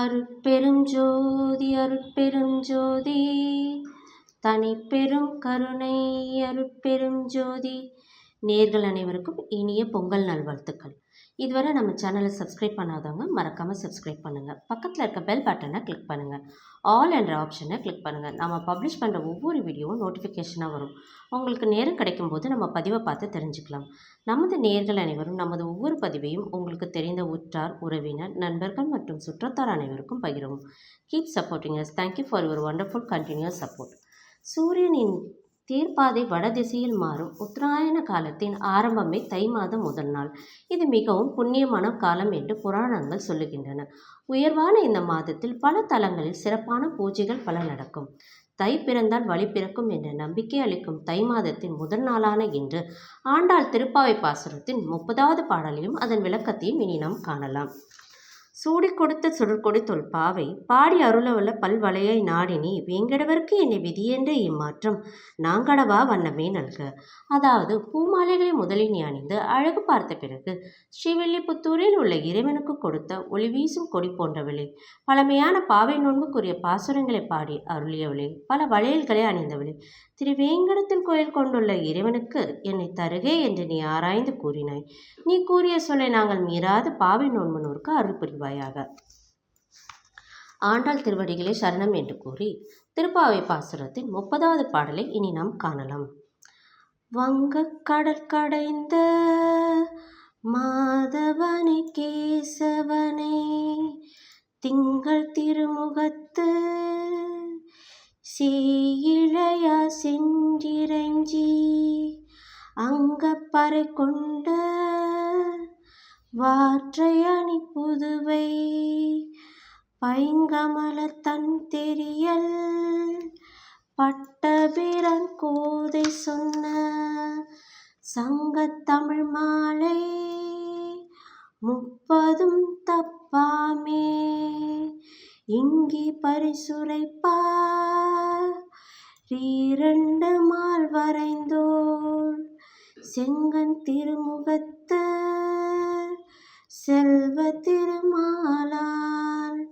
அருட்பெரும் ஜோதி அருட்பெரும் ஜோதி தனிப்பெரும் கருணை அருட்பெரும் ஜோதி நேர்கள் அனைவருக்கும் இனிய பொங்கல் நல்வாழ்த்துக்கள். இதுவரை நம்ம சேனலை சப்ஸ்கிரைப் பண்ணாதவங்க மறக்காமல் சப்ஸ்கிரைப் பண்ணுங்கள் பக்கத்தில் இருக்க பெல் பட்டனை கிளிக் பண்ணுங்கள் ஆல் என்ற ஆப்ஷனை கிளிக் பண்ணுங்கள் நம்ம பப்ளிஷ் பண்ணுற ஒவ்வொரு வீடியோவும் நோட்டிஃபிகேஷனாக வரும். உங்களுக்கு நேரம் கிடைக்கும்போது நம்ம பதிவை பார்த்து தெரிஞ்சுக்கலாம். நமது நேர்கள் அனைவரும் நமது ஒவ்வொரு பதிவையும் உங்களுக்கு தெரிந்த உற்றார் உறவினர் நண்பர்கள் மற்றும் சுற்றத்தார் அனைவருக்கும் பகிரவும். Keep supporting us thank you for your wonderful continuous support சூரியனின் தேர்ப்பாதை வடதிசையில் மாறும். உத்தராயண காலத்தின் ஆரம்பமே தை மாதம் முதல் நாள். இது மிகவும் புண்ணியமான காலம் என்று புராணங்கள் சொல்லுகின்றன. உயர்வான இந்த மாதத்தில் பல தலங்களில் சிறப்பான பூஜைகள் பல நடக்கும். தை பிறந்தால் வழி பிறக்கும் என்ற நம்பிக்கை அளிக்கும் தை மாதத்தின் முதல் நாளான இன்று ஆண்டாள் திருப்பாவை பாசுரத்தின் முப்பதாவது பாடலையும் அதன் விளக்கத்தையும் இனி நாம் காணலாம். சூடி கொடுத்த சுடற்கொடி தொல்பாவை பாடி அருளவல்ல பல்வளையை நாடினி வேங்கடவர்க்கு என்னை விதியென்ற இம்மாற்றம். நாங்கடவா வண்ணமே நல்க அதாவது பூமாலைகளை முதலில் நீ அணிந்து அழகு பார்த்த பிறகு ஸ்ரீவில்லிபுத்தூரில் உள்ள இறைவனுக்கு கொடுத்த ஒளி வீசும் கொடி போன்றவளே பழமையான பாவை நோன்புக்குரிய பாசுரங்களை பாடி அருளியவளே பல வளையல்களை அணிந்தவளே திருவேங்கடத்தில் கோயில் கொண்டுள்ள இறைவனுக்கு என்னை தருகே என்று நீ ஆராய்ந்து கூறினாய். நீ கூறிய சொல்லை நாங்கள் மீறாது. பாவை நோன்பனூருக்கு அருள் புரிவாயாக ஆண்டாள் திருவடிகளே சரணம் என்று கூறி திருப்பாவை பாசுரத்தின் முப்பதாவது பாடலை இனி நாம் காணலாம். வங்கக் கடற்கடைந்த மாதவனே கேசவனே திங்கள் திருமுகத்து சீயிழையா சென்றிரஞ்சி அங்கப்பறை கொண்ட வாற்றை அணி புதுவை பைங்கமல தன் தெரியல் பட்டபிரன் கோதை சொன்ன சங்கத்தமிழ் மாலை முப்பதும் தப்பாமே இங்கி பரிசுரைப்பார். இரண்டு மால் வரைந்தோள் செங்கன் திருமுகத்த செல்வ திருமாலால்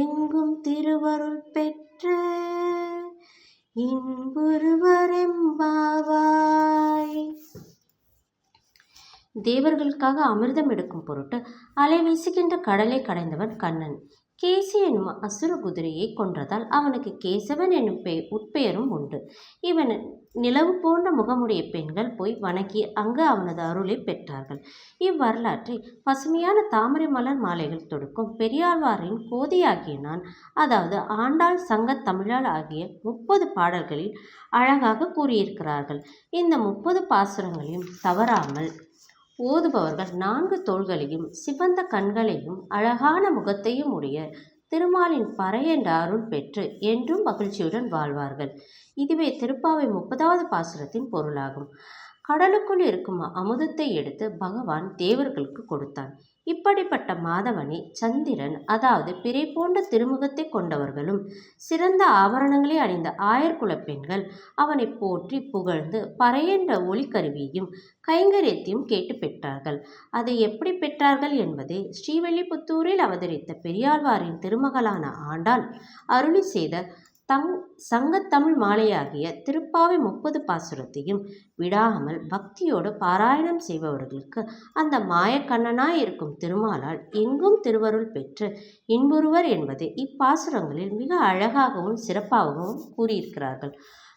எங்கும் திருவருள் பெற்று இன்புருவரெம்பாவாய். தேவர்களுக்காக அமிர்தம் எடுக்கும் பொருட்டு அலை வீசுகின்ற கடலை கடைந்தவன் கண்ணன். கேசி என்னும் அசுர குதிரையை கொன்றதால் அவனுக்கு கேசவன் என்னும் பெ உட்பெயரும் உண்டு. இவன் நிலவு போன்ற முகமுடைய பெண்கள் போய் வணங்கி அங்கு அவனது அருளை பெற்றார்கள். இவ்வரலாற்றை பசுமையான தாமரை மலர் மாலைகள் தொடுக்கும் பெரியாழ்வாரின் கோதியாகிய நான் அதாவது ஆண்டாள் சங்க தமிழால் ஆகிய முப்பது பாடல்களில் அழகாக கூறியிருக்கிறார்கள். இந்த முப்பது பாசுரங்களையும் தவறாமல் ஓதுபவர்கள் நான்கு தோள்களையும் சிவந்த கண்களையும் அழகான முகத்தையும் உடைய திருமாலின் பறையென்ற அருள் பெற்று என்றும் மகிழ்ச்சியுடன் வாழ்வார்கள். இதுவே திருப்பாவை முப்பதாவது பாசுரத்தின் பொருளாகும். கடலுக்குள் இருக்கும் அமுதத்தை எடுத்து பகவான் தேவர்களுக்கு கொடுத்தான். இப்படிப்பட்ட மாதவனை சந்திரன் அதாவது பிறை போன்ற திருமுகத்தை கொண்டவர்களும் சிறந்த ஆபரணங்களை அணிந்த ஆயர்குல பெண்கள் அவனை போற்றி புகழ்ந்து பறையென்ற ஒளிக்கருவியையும் கைங்கரியத்தையும் கேட்டு பெற்றார்கள். அதை எப்படி பெற்றார்கள் என்பதை ஸ்ரீவல்லிபுத்தூரில் அவதரித்த பெரியாழ்வாரின் திருமகளான ஆண்டாள் அருளி செய்த தங் சங்கத்தமிழ் மாலையாகிய திருப்பாவை முப்பது பாசுரத்தையும் விடாமல் பக்தியோடு பாராயணம் செய்பவர்களுக்கு அந்த மாயக்கண்ணனாய் இருக்கும் திருமாலால் எங்கும் திருவருள் பெற்று இன்புறுவர் என்பதை இப்பாசுரங்களில் மிக அழகாகவும் சிறப்பாகவும் கூறியிருக்கிறார்கள்.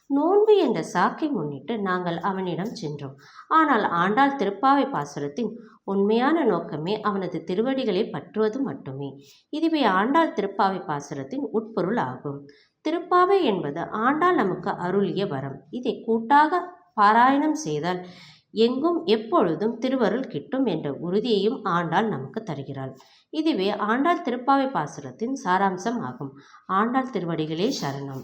நோன்பு என்ற சாக்கை முன்னிட்டு நாங்கள் அவனிடம் சென்றோம். ஆனால் ஆண்டாள் திருப்பாவை பாசுரத்தின் உண்மையான நோக்கமே அவனது திருவடிகளை பற்றுவது மட்டுமே. இதுவே ஆண்டாள் திருப்பாவை பாசுரத்தின் உட்பொருள் ஆகும். திருப்பாவை என்பது ஆண்டாள் நமக்கு அருளிய வரம். இதை கூட்டாக பாராயணம் செய்தால் எங்கும் எப்பொழுதும் திருவருள் கிட்டும் என்ற உறுதியையும் ஆண்டாள் நமக்கு தருகிறாள். இதுவே ஆண்டாள் திருப்பாவை பாசுரத்தின் சாராம்சம் ஆகும். ஆண்டாள் திருவடிகளே சரணம்.